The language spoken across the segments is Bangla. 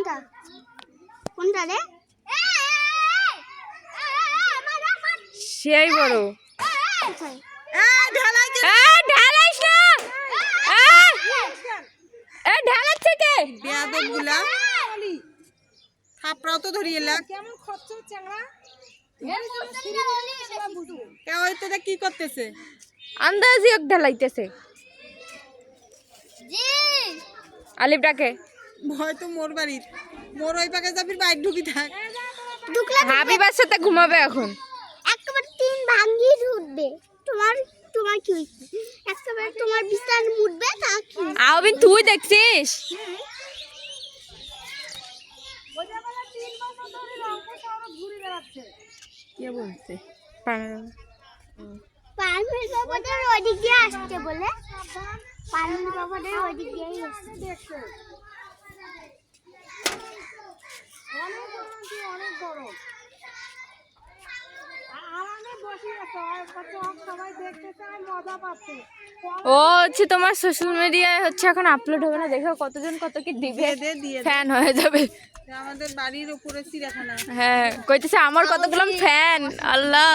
কোনটা? কোনটা রে? সেই বড়। থাপড়াও তো ধরিয়ে লাগ কে হয়তো কি করতেছে। আন্দাজি এক ঢালাইতেছে। আলিফ ডাকে। ভয় তো মোর বাড়ির মোর ওই পাকে যাবি বাইক ঢুকি থাক। ঢুকলে হাবিবার সাথে ঘুমাবে এখন। একেবারে তিন ভাঙ্গি উঠবে তোমার তোমার কি হয়েছে একেবারে তোমার বিছান উঠবে তা কি আবিন তুই দেখছিস? কে বলছে? পারমিল বাবাদের ওদিক দিয়ে আসতে বলে বাবাদের ওদিক ও হচ্ছে তোমার সোশ্যাল মিডিয়ায় হচ্ছে এখন আপলোড হবে না। দেখো কতজন কত কি দিবে। ফ্যান হয়ে যাবে। আমাদের বাড়ির উপরে চিড়াখানা হ্যাঁ কইতেছে আমার কতগুলো ফ্যান আল্লাহ।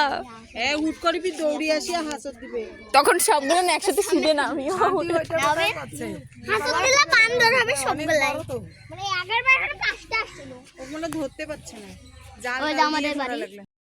করবি দৌড়ি আসিয়া হাসত দিবে। তখন সবগুলো একসাথে ছিঁড়ে না আমিও হাসত দিলে বান্দর হবে সবগুলাই। মানে আগের বার পাঁচটা আসছিল। ও ধরতে পারছে না। জাল আমাদের বাড়ি।